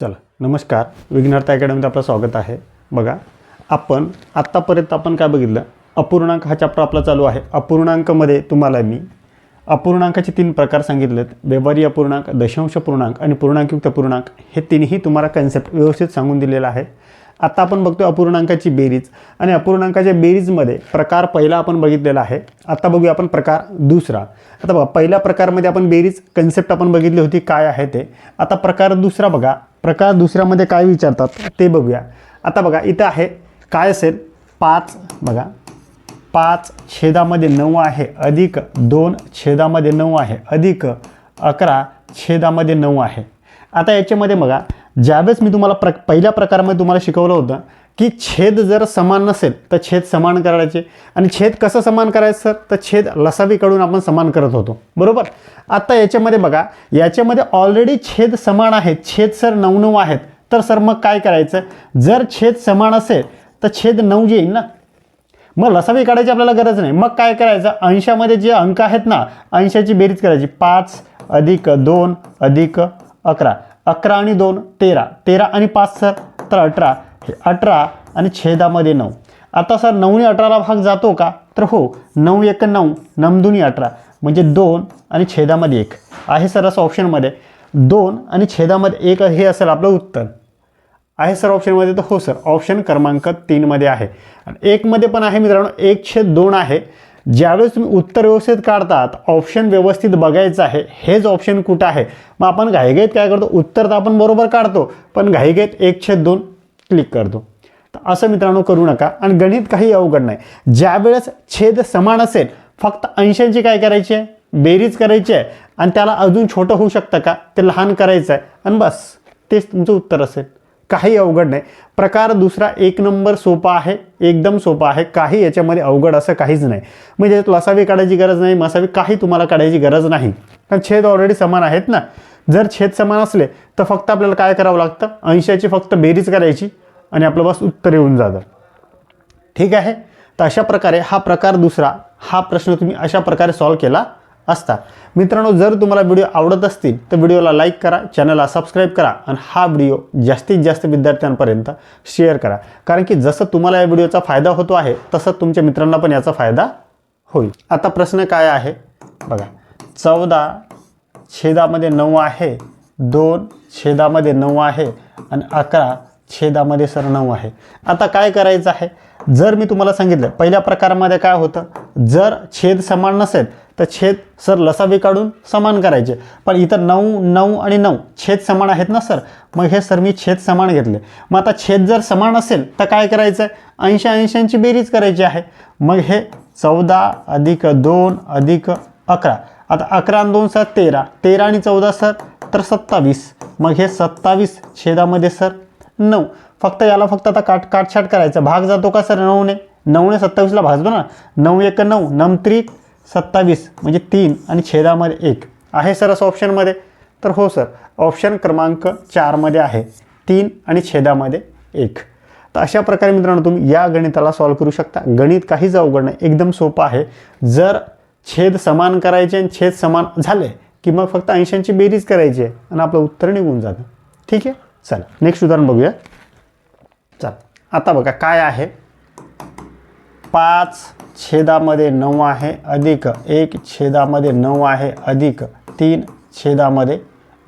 चला नमस्कार. विघ्नार्थ अकॅडमीत आपलं स्वागत आहे. बघा आपण आत्तापर्यंत आपण काय बघितलं? अपूर्णांक हा चॅप्टर आपला चालू आहे. अपूर्णांकमध्ये तुम्हाला मी अपूर्णांकाचे तीन प्रकार सांगितलेत. व्यवहारी अपूर्णांक दशांश पूर्णांक आणि पूर्णांकयुक्त पूर्णांक हे तिन्ही तुम्हाला कन्सेप्ट व्यवस्थित सांगून दिलेला आहे. आत्ता आपण बघतो अपूर्णांकाची बेरीज. आणि अपूर्णांकाच्या बेरीजमध्ये प्रकार पहिला आपण बघितलेला आहे. आत्ता बघूया आपण प्रकार दुसरा. आता बघा पहिल्या प्रकारमध्ये आपण बेरीज कन्सेप्ट आपण बघितली होती काय आहे ते. आता प्रकार दुसरा बघा. प्रकार दुसऱ्यामध्ये काय विचारतात ते बघूया. आता बघा इथं आहे काय असेल? पाच बघा. पाच छेदामध्ये नऊ आहे. अधिक दोन छेदामध्ये नऊ आहे. अधिक अकरा छेदामध्ये नऊ आहे. आता याच्यामध्ये बघा ज्यावेळेस मी तुम्हाला प्र पहिल्या प्रकारामध्ये तुम्हाला शिकवलं होतं की छेद जर समान नसेल तर छेद समान करायचे. आणि छेद कसं समान करायचं सर? तर छेद लसावीकडून आपण समान करत होतो. बरोबर? आत्ता याच्यामध्ये बघा याच्यामध्ये ऑलरेडी छेद समान आहेत. छेद सर नऊ नऊ आहेत. तर सर मग काय करायचं? जर छेद समान असेल तर छेद नऊ येईल ना? मग लसावी काढायची आपल्याला गरज नाही. मग काय करायचं? अंशामध्ये जे अंक आहेत ना अंशाची बेरीज करायची. पाच अधिक दोन अधिक अकरा. अकरा आणि दोन तेरा. तेरा आणि पाच सर. तर अठरा. हे अठरा आणि छेदामध्ये नऊ. आता सर नऊने अठराला भाग जातो का? तर हो नऊ एक नऊ. नमदुनी अठरा. म्हणजे दोन आणि छेदामध्ये एक. आहे सर असं ऑप्शनमध्ये दोन आणि छेदामध्ये एक हे असेल आपलं उत्तर. आहे सर ऑप्शनमध्ये तर हो सर. ऑप्शन क्रमांक तीनमध्ये आहे. आणि एकमध्ये पण आहे मित्रांनो एक छेद दोन आहे. ज्यावेळेस तुम्ही उत्तर व्यवस्थित काढतात ऑप्शन व्यवस्थित बघायचं आहे हेच ऑप्शन कुठं आहे? मग आपण घाईघाईत काय करतो? उत्तर तर आपण बरोबर काढतो पण घाईघाईत एक छेद दोन क्लिक करतो. तर असं मित्रांनो करू नका आणि गणित काही अवघड नाही. ज्यावेळेस छेद समान असेल फक्त अंशांची काय करायची? आहे बेरीज करायची आहे. आणि त्याला अजून छोटं होऊ शकतं का? ते लहान करायचं आहे. आणि बस तेच तुमचं उत्तर असेल. काही अवघड नाही. प्रकार दुसरा एक नंबर सोपा आहे एकदम सोपा आहे. काही याच्यामध्ये अवघड असं काहीच नाही. म्हणजे लसावी काढायची गरज नाही मसावी काही तुम्हाला काढायची गरज नाही. कारण छेद ऑलरेडी समान आहेत ना. जर छेद समान असले तर फक्त आपल्याला काय करावं लागतं? अंशाची फक्त बेरीज करायची आणि आपलं बस उत्तर येऊन जातं. ठीक आहे? तर अशा प्रकारे हा प्रकार दुसरा हा प्रश्न तुम्ही अशा प्रकारे सॉल्व केला. असतात. मित्रांनो जर तुम्हाला व्हिडिओ आवडत असतील तर व्हिडिओला लाईक करा चॅनलला सबस्क्राईब करा आणि हा व्हिडिओ जास्तीत जास्त विद्यार्थ्यांपर्यंत शेअर करा. कारण की जसं तुम्हाला या व्हिडिओचा फायदा होतो आहे तसं तुमच्या मित्रांना पण याचा फायदा होईल. आता प्रश्न काय आहे? बघा. चौदा छेदामध्ये नऊ आहे दोन छेदामध्ये नऊ आहे आणि अकरा छेदामध्ये सर नऊ आहे. आता काय करायचं आहे? जर मी तुम्हाला सांगितलं पहिल्या प्रकारामध्ये काय होतं? जर छेद समान नसेल तर छेद सर लसावी काढून समान करायचे. पण इथं नऊ नऊ आणि नऊ छेद समान आहेत ना सर? मग हे सर मी छेद समान घेतले. मग आता छेद जर समान असेल तर काय करायचं? आहे ऐंशी ऐंशींची बेरीज करायची आहे. मग हे चौदा अधिक दोन अधिक अकरा. आता अकरा आणि दोन सर तेरा. तेरा आणि चौदा सर तर सत्तावीस. मग हे सत्तावीस छेदामध्ये सर नऊ. फक्त याला फक्त आता काट काटछाट करायचं. भाग जातो का सर नऊने? नऊने सत्तावीसला भाजतो ना? नऊ एक नऊ. नमत्रिक सत्तावीस म्हणजे तीन आणि छेदामध्ये एक. आहे सर असं ऑप्शनमध्ये तर हो सर ऑप्शन क्रमांक चारमध्ये आहे. तीन आणि छेदामध्ये एक. तर अशा प्रकारे मित्रांनो तुम्ही या गणिताला सॉल्व करू शकता. गणित काहीच अवघड नाही एकदम सोपं आहे. जर छेद समान करायचे आणि छेद समान झाले की मग फक्त ऐंशांची बेरीज करायची आहे आणि आपलं उत्तर निघून जातं. ठीक आहे? चला नेक्स्ट उदाहरण बघूया. चला आता बघा काय आहे. पाच छेदामध्ये नऊ आहे अधिक एक छेदामध्ये नऊ आहे अधिक तीन छेदामध्ये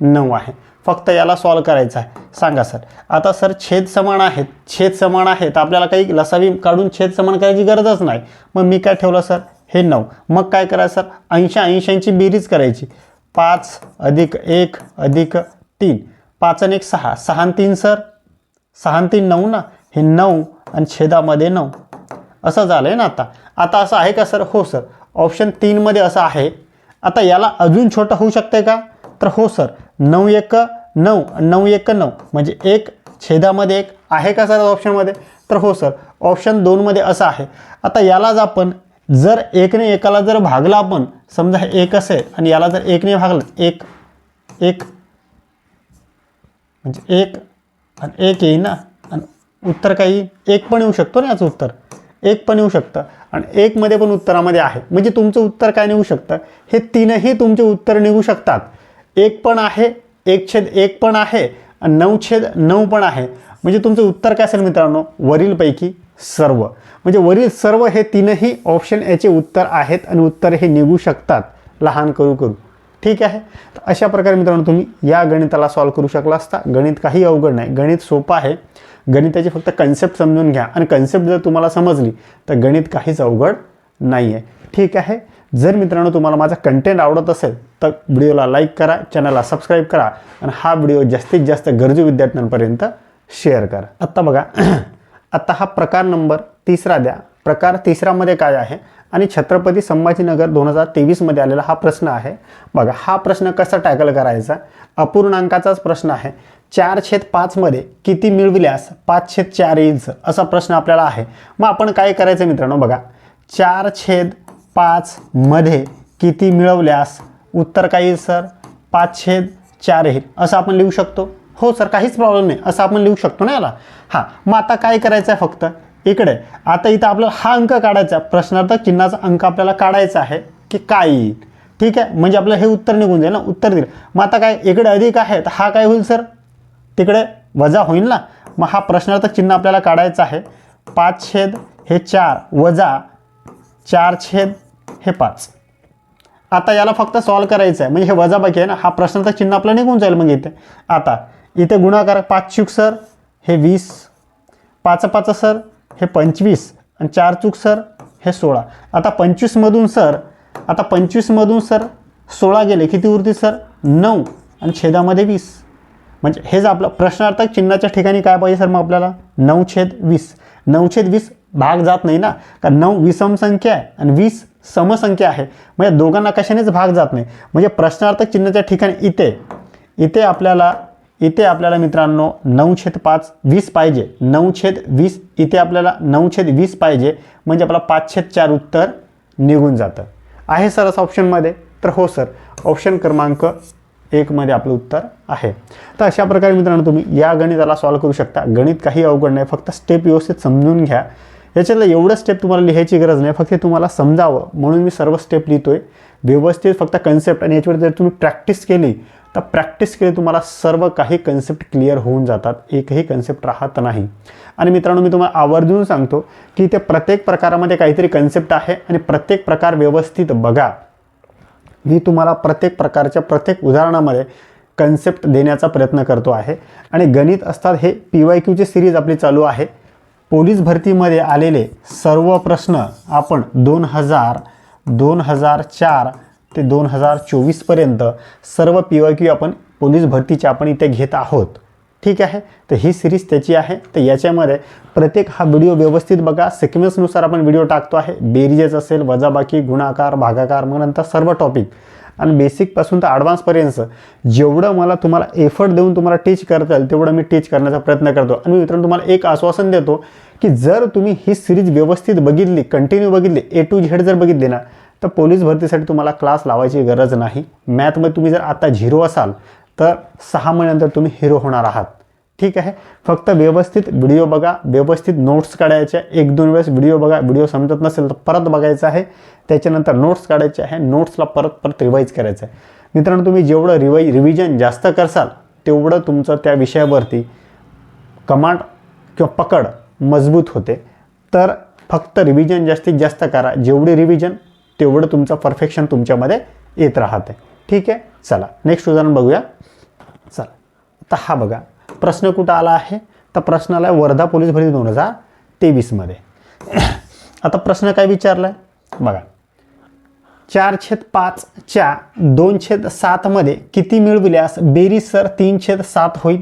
नऊ आहे. फक्त याला सॉल्व करायचं आहे. सांगा सर. आता सर छेद समान आहेत. छेद समान आहेत. आपल्याला काही लसावी काढून छेद समान करायची गरजच नाही. मग मी काय ठेवलं सर? हे नऊ. मग काय करायचं सर? ऐंशी ऐंशींची बेरीज करायची. पाच अधिक एक अधिक तीन. पाच आणि एक सहा. सहा तीन सर? सहा तीन नऊ ना? हे नऊ आणि छेदामध्ये नऊ. असं झालं आहे ना आता. आता असं आहे का सर? हो सर. ऑप्शन तीनमध्ये असं आहे. आता याला अजून छोटं होऊ शकते का? तर हो सर. नऊ एक नऊ नऊ एक नऊ. म्हणजे एक छेदामध्ये एक आहे का सर ऑप्शनमध्ये तर हो सर. ऑप्शन दोनमध्ये असं आहे. आता यालाच आपण जर एकने एकाला जर भागला आपण समजा हे एक असेल आणि याला जर एकने भागलं एक एक म्हणजे एक आणि एक येईल ना आणि उत्तर काही एक पण येऊ शकतो ना याचं उत्तर? एक पण येऊ शकतं. आणि एकमध्ये पण उत्तरामध्ये आहे. म्हणजे तुमचं उत्तर काय निघू शकतं? हे तीनही तुमचे उत्तर निघू शकतात. एक पण आहे एक छेद एक पण आहे आणि नऊ छेद नऊ पण आहे. म्हणजे तुमचं उत्तर काय असेल मित्रांनो? वरीलपैकी सर्व. म्हणजे वरील सर्व हे तीनही ऑप्शन याचे उत्तर आहेत आणि उत्तर हे निघू शकतात. लहान करू करू. ठीक आहे? तर अशा प्रकारे मित्रांनो तुम्ही या गणिताला सॉल्व करू शकला असता. गणित काही अवघड नाही. गणित सोपं आहे. गणिताची फक्त कन्सेप्ट समजून घ्या. आणि कन्सेप्ट जर तुम्हाला समजली तर गणित काहीच अवघड नाही आहे ठीक आहे? जर मित्रांनो तुम्हाला माझा कंटेंट आवडत असेल तर व्हिडिओला लाईक करा चॅनलला सबस्क्राईब करा आणि हा व्हिडिओ जास्तीत जास्त गरजू विद्यार्थ्यांपर्यंत शेअर करा. आत्ता बघा आत्ता हा प्रकार नंबर तिसरा द्या. प्रकार तिसरामध्ये काय आहे? आणि छत्रपती संभाजीनगर दोन हजार तेवीसमध्ये आलेला हा प्रश्न आहे. बघा हा प्रश्न कसा टॅकल करायचा? अपूर्णांकाचाच प्रश्न आहे. चार छेद पाचमध्ये किती मिळविल्यास पाच छेद चार इंच असा प्रश्न आपल्याला आहे. मग आपण काय करायचं मित्रांनो? बघा चार छेद पाचमध्ये किती मिळवल्यास उत्तर काय येईल सर? पाच छेद चार येईल. असं आपण लिहू शकतो? हो सर काहीच प्रॉब्लेम नाही. असं आपण लिहू शकतो ना याला? हां. मग आता काय करायचं आहे फक्त? इकडे. आता इथं आपल्याला हा अंक काढायचा प्रश्नार्थ प्रश्नार्थक चिन्हाचा अंक आपल्याला काढायचा आहे की काय येईल. ठीक आहे? म्हणजे आपलं हे उत्तर निघून जाईल ना? उत्तर दिलं. मग आता काय? इकडे अधिक आहे तर हा काय होईल सर? तिकडे वजा होईल ना? मग हा प्रश्नार्थक चिन्ह आपल्याला काढायचं आहे. पाच छेद हे चार वजा चार छेद हे पाच. आता याला फक्त सॉल्व करायचं आहे. म्हणजे हे वजाबाकी आहे ना? हा प्रश्नार्थ चिन्ह आपलं निघून जाईल मग इथे. आता इथे गुणाकार पाच चूक सर. हे वीस. पाच पाच सर. हे पंचवीस आणि चार चूक सर हे सोळा. आता पंचवीसमधून सर आता पंचवीसमधून सर सोळा गेले. किती उरतील सर? नऊ आणि छेदामध्ये वीस. म्हणजे हेच आपलं प्रश्नार्थक चिन्हाच्या ठिकाणी काय पाहिजे सर मग आपल्याला? नऊ छेद वीस. नऊ छेद वीस भाग जात नाही ना? कारण नऊ विषम संख्या आहे आणि वीस समसंख्या आहे. म्हणजे दोघांना कशानेच भाग जात नाही. म्हणजे प्रश्नार्थक चिन्हाच्या ठिकाणी इथे इथे आपल्याला इथे आपल्याला मित्रांनो नऊ छेद पाच वीस पाहिजे. नऊ छेद वीस इथे आपल्याला नऊ छेद वीस पाहिजे. म्हणजे आपला पाच छेद चार उत्तर निघून जातं. आहे सर असं ऑप्शनमध्ये तर हो सर ऑप्शन क्रमांक एकमध्ये आपलं उत्तर आहे. तर अशा प्रकारे मित्रांनो तुम्ही या गणिताला सॉल्व करू शकता. गणित काही अवघड नाही. फक्त स्टेप व्यवस्थित समजून घ्या. याच्यातलं एवढं स्टेप तुम्हाला लिहायची गरज नाही. फक्त तुम्हाला समजावं. म्हणून मी सर्व स्टेप लिहितो आहे व्यवस्थित फक्त कन्सेप्ट आणि याच्यावर जर तुम्ही प्रॅक्टिस केली तर प्रॅक्टिस केली तुम्हाला सर्व काही कन्सेप्ट क्लिअर होऊन जातात. एकही कन्सेप्ट राहत नाही. आणि मित्रांनो मी तुम्हाला आवर्जून सांगतो की ते प्रत्येक प्रकारामध्ये काहीतरी कन्सेप्ट आहे आणि प्रत्येक प्रकार व्यवस्थित बघा. मी तुम्हाला प्रत्येक प्रकारच्या प्रत्येक उदाहरणामध्ये कन्सेप्ट देण्याचा प्रयत्न करतो आहे. आणि गणित असतात हे पी वाय क्यूची सिरीज आपली चालू आहे. पोलीस भरतीमध्ये आलेले सर्व प्रश्न आपण दोन हजार दोन हजार चार ते दोन हजार चोवीसपर्यंत सर्व पी वाय क्यू आपण पोलीस भरतीच्या आपण इथे घेत आहोत. ठीक आहे? तर ही सिरीज त्याची आहे. तर याच्यामध्ये प्रत्येक हा व्हिडिओ व्यवस्थित बघा. सिक्वेन्सनुसार आपण व्हिडिओ टाकतो आहे. बेरीजेस असेल वजाबाकी गुणाकार भागाकार मग नंतर सर्व टॉपिक आणि बेसिकपासून तर ॲडव्हान्सपर्यंत जेवढं मला तुम्हाला एफर्ट देऊन तुम्हाला टीच करता येईल तेवढं मी टीच करण्याचा प्रयत्न करतो. आणि मी मित्रांनो तुम्हाला एक आश्वासन देतो की जर तुम्ही ही सिरीज व्यवस्थित बघितली कंटिन्यू बघितली ए टू झेड जर बघितली ना तर पोलीस भरतीसाठी तुम्हाला क्लास लावायची गरज नाही. मॅथमध्ये तुम्ही जर आता झिरो असाल तर सहा महिन्यानंतर तुम्ही हिरो होणार आहात. ठीक आहे? फक्त व्यवस्थित व्हिडिओ बघा. व्यवस्थित नोट्स काढायच्या एक दोन वेळेस व्हिडिओ बघा. व्हिडिओ समजत नसेल तर परत बघायचा आहे. त्याच्यानंतर नोट्स काढायचे आहे. नोट्सला परत परत रिवाईज करायचं आहे. मित्रांनो तुम्ही जेवढं रिवाई रिव्हिजन जास्त करसाल तेवढं तुमचं त्या विषयावरती कमांड किंवा पकड मजबूत होते. तर फक्त रिव्हिजन जास्तीत जास्त करा. जेवढी रिव्हिजन तेवढं तुमचं परफेक्शन तुमच्यामध्ये येत राहते. ठीक आहे? चला नेक्स्ट उदाहरण बघूया. चला आता हा बघा. प्रश्न कुठं आला आहे? तर प्रश्न आला आहे वर्धा पोलीस भरती दोन हजार तेवीसमध्ये आता प्रश्न काय विचारला आहे बघा. चार छेद पाचच्या दोन छेद सातमध्ये किती मिळविल्यास बेरीज सर तीन छेद सात होईल?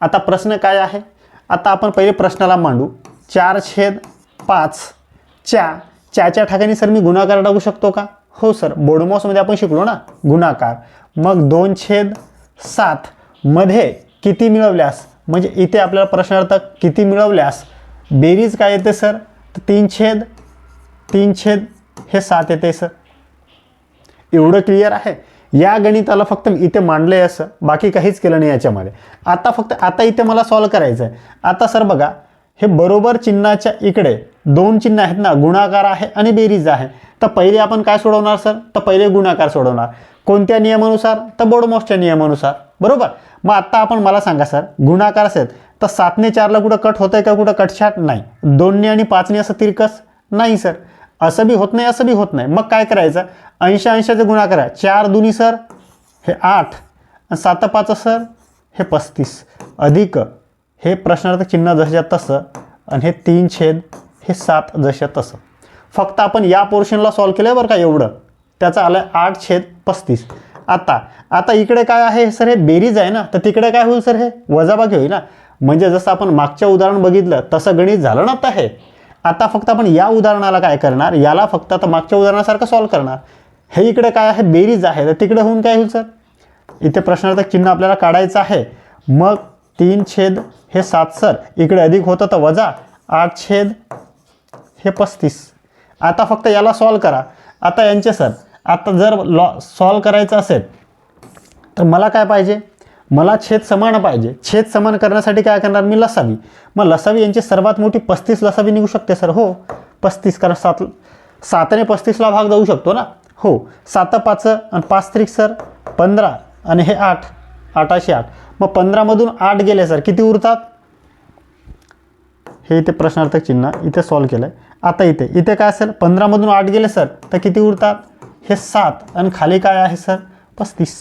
आता प्रश्न काय आहे? आता आपण पहिले प्रश्नाला मांडू. चार छेद पाचच्या च्याच्या ठिकाणी सर मी गुणाकार टाकू शकतो का? हो सर बोडमॉसमध्ये आपण शिकलो ना गुणाकार मग दोन छेद सात मध्ये किती मिळवल्यास? म्हणजे इथे आपल्याला प्रश्नार्थ किती मिळवल्यास? बेरीज काय येते सर? तर तीन छेद तीन छेद हे सात येते सर. एवढं क्लिअर आहे? या गणिताला फक्त मी इथे मांडलं आहे असं बाकी काहीच केलं नाही याच्यामध्ये. आता फक्त आता इथे मला सॉल्व करायचं आहे आता सर बघा हे बरोबर चिन्हाच्या इकडे दोन चिन्ह आहेत ना गुणाकार आहे आणि बेरीज आहे. तर पहिले आपण काय सोडवणार सर? तर पहिले गुणाकार सोडवणार. कोणत्या नियमानुसार? तर बोडमॉसच्या नियमानुसार. बरोबर? मग आत्ता आपण मला सांगा सर गुणाकार असेल तर सातने चारला कुठं कट होतं आहे का कुठं कटछाट? नाही. दोनने आणि पाचने असं तिरकस? नाही सर. असं बी होत नाही असं बी होत नाही. मग काय करायचं? ऐंशी ऐंशाचे गुणाकार आहे. चार दुनी सर हे आठ. आणि सात पाच सर हे पस्तीस. अधिक. हे प्रश्नार्थ चिन्ह जसं तसं. आणि हे तीन छेद हे सात जशा तसं. फक्त आपण या पोर्शनला सॉल्व केलं बरं का एवढं. त्याचं आलं आठ छेद पस्तीस. आता आता इकडे काय आहे सर? हे बेरीज आहे ना? तर तिकडे काय होईल सर हे? वजाबाकी होईल ना? म्हणजे जसं आपण मागच्या उदाहरण बघितलं तसं गणित झालं ना आता हे. आता फक्त आपण या उदाहरणाला काय करणार? याला फक्त आता मागच्या उदाहरणासारखं सॉल्व करणार. हे इकडे काय आहे? बेरीज आहे. तर तिकडे होऊन काय होईल सर? इथे प्रश्नार्थक चिन्ह आपल्याला काढायचं आहे. मग तीन छेद हे सात सर. इकडे अधिक होतं तर वजा आठ छेद हे पस्तीस. आता फक्त याला सॉल्व करा. आता यांचे सर आता जर लॉ सॉल्व करायचं असेल तर मला काय पाहिजे? मला छेद समान पाहिजे. छेद समान करण्यासाठी काय करणार? मी लसावी. मग लसावी यांची सर्वात मोठी पस्तीस लसावी निघू शकते सर हो. पस्तीस कारण सात सातने पस्तीसला भाग जाऊ शकतो ना? हो. सात पाच आणि पाच त्रिक सर पंधरा आणि हे आठ. आठाशे आठ. मग पंधरामधून आठ गेले सर किती उरतात? हे इथे प्रश्नार्थक चिन्ह इथे सॉल्व केलं आहे आता इथे इथे काय असेल? पंधरामधून आठ गेले सर तर किती उरतात? हे सात. आणि खाली काय आहे सर पस्तीस.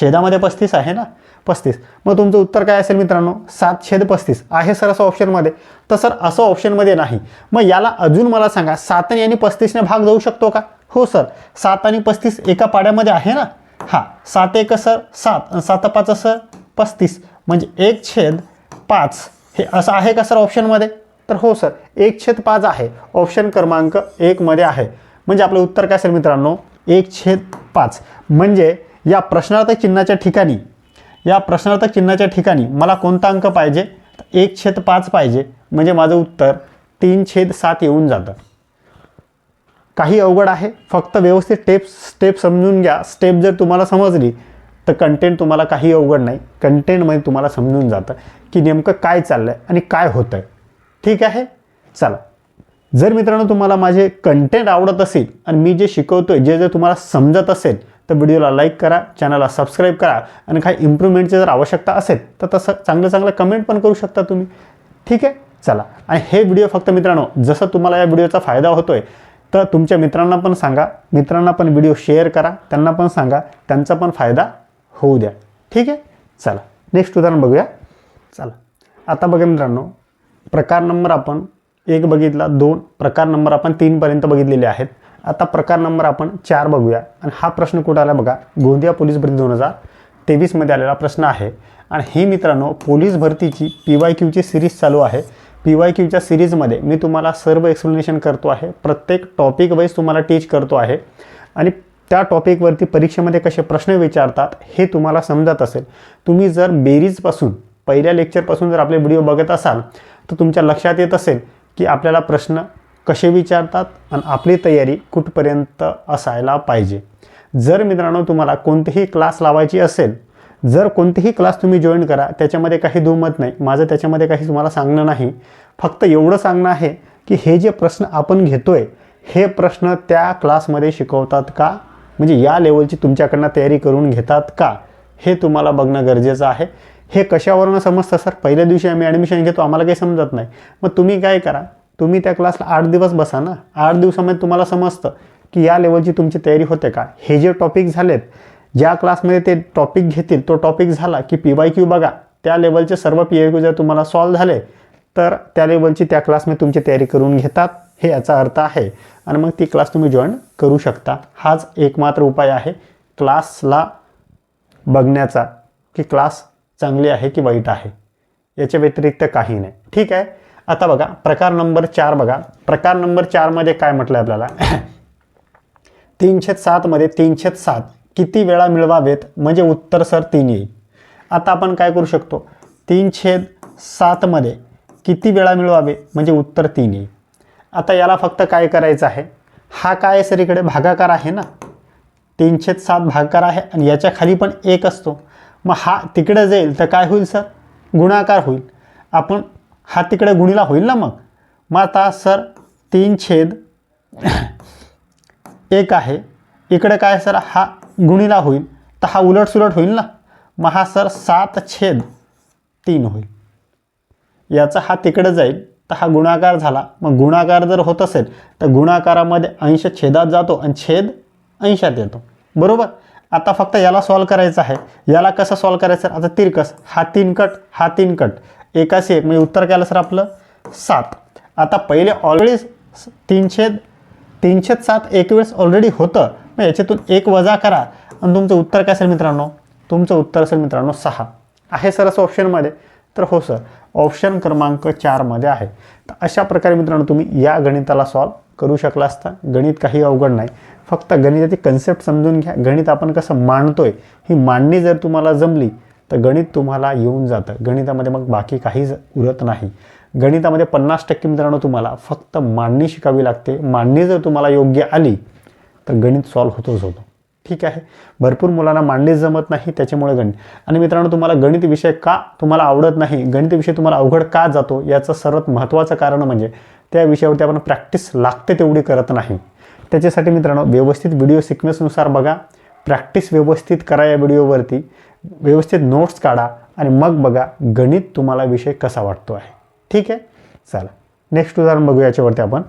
छेदामध्ये पस्तीस आहे ना? पस्तीस. मग तुमचं उत्तर काय असेल मित्रांनो? सात छेद पस्तीस. आहे सर असं ऑप्शनमध्ये तर सर असं ऑप्शनमध्ये नाही. मग याला अजून मला सांगा सात आणि पस्तीसने भाग जाऊ शकतो का? हो सर सात आणि पस्तीस एका पाड्यामध्ये आहे ना? हां. सात एक सर सात. आणि सात पाच सर पस्तीस. म्हणजे एक छेद पाच. हे असं आहे का सर ऑप्शनमध्ये तर हो सर एक छेद पाच आहे. ऑप्शन क्रमांक एकमध्ये आहे. म्हणजे आपलं उत्तर काय असेल मित्रांनो? एक छेद पाच. म्हणजे या प्रश्नार्थक चिन्हाच्या ठिकाणी या प्रश्नार्थक चिन्हाच्या ठिकाणी मला कोणता अंक पाहिजे? एक छेद पाच पाहिजे. म्हणजे माझं उत्तर तीन छेद सात येऊन जातं. काही अवघड आहे. फक्त व्यवस्थित स्टेप स्टेप समजून घ्या. स्टेप जर तुम्हाला समजली तर कंटेंट तुम्हाला काही अवघड नाही. कंटेंटमध्ये तुम्हाला समजून जातं की नेमकं काय चाललं आहे आणि काय होतं आहे ठीक आहे? चला. जर मित्रांनो तुम्हाला माझे कंटेंट आवडत असेल आणि मी जे शिकवतोय जे जर तुम्हाला समजत असेल तर व्हिडिओला लाईक करा चॅनलला सबस्क्राईब करा आणि काही इम्प्रूव्हमेंटची जर आवश्यकता असेल तर तसं चांगलं चांगलं कमेंट पण करू शकता तुम्ही. ठीक आहे? चला. आणि हे व्हिडिओ फक्त मित्रांनो जसं तुम्हाला या व्हिडिओचा फायदा होतो आहे तर तुमच्या मित्रांना पण सांगा मित्रांना पण व्हिडिओ शेअर करा त्यांना पण सांगा त्यांचा पण फायदा होऊ द्या. ठीक आहे? चला. नेक्स्ट उदाहरण बघूया. चला. आता बघा मित्रांनो प्रकार नंबर आपण एक बघितला दोन प्रकार नंबर आपण तीनपर्यंत बघितलेले आहेत. आता प्रकार नंबर आपण चार बघूया. आणि हा प्रश्न कुठं आला बघा? गोंदिया पोलीस भरती दोन हजार तेवीसमध्ये आलेला प्रश्न आहे. आणि हे मित्रांनो पोलीस भरतीची पी वाय क्यूची सिरीज चालू आहे. पी वाय क्यूच्या सिरीजमध्ये मी तुम्हाला सर्व एक्सप्लेनेशन करतो आहे. प्रत्येक टॉपिक वाईज तुम्हाला टीच करतो आहे. आणि त्या टॉपिकवरती परीक्षेमध्ये कसे प्रश्न विचारतात हे तुम्हाला समजत असेल. तुम्ही जर बेरीजपासून पहिल्या लेक्चरपासून जर आपले व्हिडिओ बघत असाल तर तुमच्या लक्षात येत असेल की आपल्याला प्रश्न कसे विचारतात आणि आपली तयारी कुठपर्यंत असायला पाहिजे. जर मित्रांनो तुम्हाला कोणतीही क्लास लावायची असेल जर कोणतेही क्लास तुम्ही जॉईन करा त्याच्यामध्ये काही दुमत नाही. माझं त्याच्यामध्ये काही तुम्हाला सांगणं नाही. फक्त एवढं सांगणं आहे की हे जे प्रश्न आपण घेतो आहे हे प्रश्न त्या क्लासमध्ये शिकवतात का? म्हणजे या लेवलची तुमच्याकडनं तयारी करून घेतात का? हे तुम्हाला बघणं गरजेचं आहे. हे कशावरनं समजतं सर? पहिल्या दिवशी आम्ही ॲडमिशन घेतो आम्हाला काही समजत नाही. मग तुम्ही काय करा? तुम्ही त्या क्लासला आठ दिवस बसा ना. आठ दिवसामध्ये तुम्हाला समजतं की या लेवलची तुमची तयारी होते का? हे जे टॉपिक झालेत ज्या क्लासमध्ये ते टॉपिक घेतील तो टॉपिक झाला की पी वाय क्यू बघा. त्या लेवलचे सर्व पी वाय क्यू जर तुम्हाला सॉल्व झाले तर त्या लेवलची त्या क्लासमध्ये तुमची तयारी करून घेतात. हे याचा अर्थ आहे. आणि मग ती क्लास तुम्ही जॉईन करू शकता. हाच एकमात्र उपाय आहे क्लासला बघण्याचा. की क्लास चांगली आहे की वाईट आहे? याच्या व्यतिरिक्त काही नाही. ठीक आहे? आता बघा प्रकार नंबर चार बघा. प्रकार नंबर चारमध्ये काय म्हटलं आहे आपल्याला? तीनशे सातमध्ये तीनशे सात. किती वेळा मिळवावेत? म्हणजे उत्तर सर तीन येईल. आता आपण काय करू शकतो? तीनशे सातमध्ये किती वेळा मिळवावे? म्हणजे उत्तर तीन येईल. आता याला फक्त काय करायचं आहे? हा काय सर इकडे? भागाकार आहे ना? तीनशे सात भागाकार आहे आणि याच्या खाली पण एक असतो. मग हा तिकडे जाईल तर काय होईल सर? गुणाकार होईल. आपण हा तिकडे गुणीला होईल ना मग? मग आता सर तीन छेद एक आहे. इकडे काय सर? हा गुणीला होईल. तर हा उलट सुलट होईल ना? मग हा सर सात छेद तीन होईल. याचा हा तिकडे जाईल. तर हा गुणाकार झाला. मग गुणाकार जर होत असेल तर गुणाकारामध्ये अंश छेदात जातो आणि छेद अंशात येतो. बरोबर? आता फक्त याला सॉल्व करायचं आहे. याला कसं सॉल्व करायचं? आता तिरकस हा तीन कट हा तीन कट. एकाशी एक म्हणजे उत्तर केलं सर आपलं? सात. आता पहिले ऑलरेडी तीनशे तीनशे सात एक वेळेस ऑलरेडी होतं. मग याच्यातून एक वजा करा. आणि तुमचं उत्तर काय असेल मित्रांनो? तुमचं उत्तर असेल मित्रांनो सहा. आहे सर असं ऑप्शनमध्ये तर हो सर ऑप्शन क्रमांक चारमध्ये आहे. तर अशा प्रकारे मित्रांनो तुम्ही या गणिताला सॉल्व करू शकला असता. गणित काही अवघड नाही. फक्त गणिताची कन्सेप्ट समजून घ्या. गणित आपण कसं मांडतोय ही मांडणी जर तुम्हाला जमली तर गणित तुम्हाला येऊन जातं. गणितामध्ये मग बाकी काहीच उरत नाही. गणितामध्ये पन्नास टक्के मित्रांनो तुम्हाला फक्त मांडणी शिकावी लागते. मांडणी जर तुम्हाला योग्य आली तर गणित सॉल्व होतोच होतो. ठीक आहे? भरपूर मुलांना मांडणीच जमत नाही त्याच्यामुळे गणित. आणि मित्रांनो तुम्हाला गणित विषय का तुम्हाला आवडत नाही गणित विषय तुम्हाला अवघड का जातो याचं सर्वात महत्त्वाचं कारण म्हणजे त्या विषयावरती आपण प्रॅक्टिस लागते तेवढी करत नाही. त्याच्यासाठी मित्रांनो व्यवस्थित व्हिडिओ सिक्वेन्सनुसार बघा. प्रॅक्टिस व्यवस्थित करा या व्हिडिओवरती व्यवस्थित नोट्स काढा आणि मग बघा गणित तुम्हाला विषय कसा वाटतो आहे. ठीक आहे? चला. नेक्स्ट उदाहरण बघूया याच्यावरती आपण.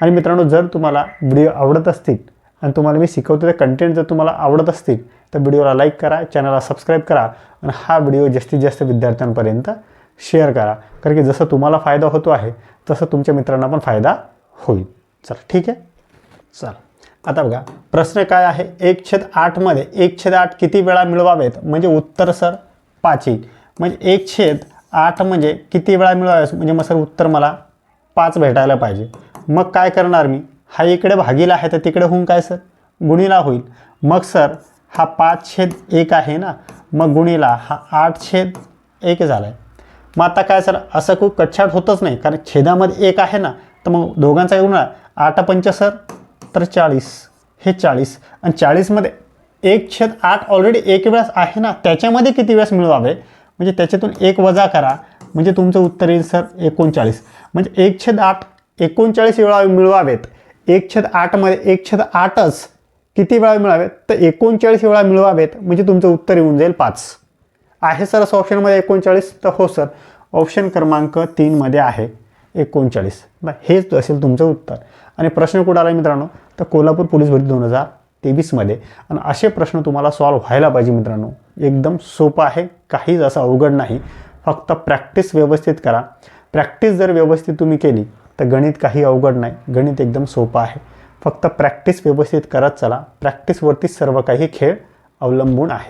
आणि मित्रांनो जर तुम्हाला व्हिडिओ आवडत असतील आणि तुम्हाला मी शिकवतो ते कंटेंट जर तुम्हाला आवडत असतील तर व्हिडिओला लाईक करा चॅनलला सबस्क्राईब करा आणि हा व्हिडिओ जास्तीत जास्त विद्यार्थ्यांपर्यंत शेअर करा. कारण की जसं तुम्हाला फायदा होतो आहे तसं तुमच्या मित्रांना पण फायदा होईल. चला. ठीक आहे? चला. आता बघा प्रश्न काय आहे? एक छेद आठमध्ये एक छेद आठ किती वेळा मिळवावेत? म्हणजे उत्तर सर पाच येईल म्हणजे एक छेद आठ म्हणजे किती वेळा मिळवावेस म्हणजे मग सर उत्तर मला पाच भेटायला पाहिजे. मग काय करणार मी? हा इकडे भागीला आहे तर तिकडे होऊन काय सर? गुणीला होईल. मग सर हा पाच छेद एक आहे ना? मग गुणीला हा आठ छेद एक झाला आहे मग आता काय सर? असं खूप कच्छाट होतच नाही कारण छेदामध्ये एक आहे ना? तर मग दोघांचा गुणा. आठ पंच सर? तर चाळीस. हे चाळीस. आणि चाळीसमध्ये एक छेद आठ ऑलरेडी एक वेळेस आहे ना त्याच्यामध्ये किती वेळेस मिळवावे? म्हणजे त्याच्यातून एक वजा करा. म्हणजे तुमचं उत्तर येईल सर एकोणचाळीस. म्हणजे एक छेद आठ एकोणचाळीस वेळा मिळवावेत. एक छेद आठमध्ये एक छेद आठच किती वेळा मिळावेत? तर एकोणचाळीस वेळा मिळवावेत. म्हणजे तुमचं उत्तर येऊन जाईल पाच. आहे सर असं ऑप्शनमध्ये एकोणचाळीस? तर हो सर. ऑप्शन क्रमांक तीनमध्ये आहे. एकोणचाळीस. बा हेच असेल तुमचं उत्तर. आणि प्रश्न कुठं आला मित्रांनो? तर कोल्हापूर पोलीस भरती दोन हजार तेवीसमध्ये आणि असे प्रश्न तुम्हाला सॉल्व्ह व्हायला पाहिजे मित्रांनो. एकदम सोपं आहे काहीच असं अवघड नाही. फक्त प्रॅक्टिस व्यवस्थित करा. प्रॅक्टिस जर व्यवस्थित तुम्ही केली तर गणित काही अवघड नाही. गणित एकदम सोपं आहे. फक्त प्रॅक्टिस व्यवस्थित करत चला. प्रॅक्टिसवरतीच सर्व काही खेळ अवलंबून आहे.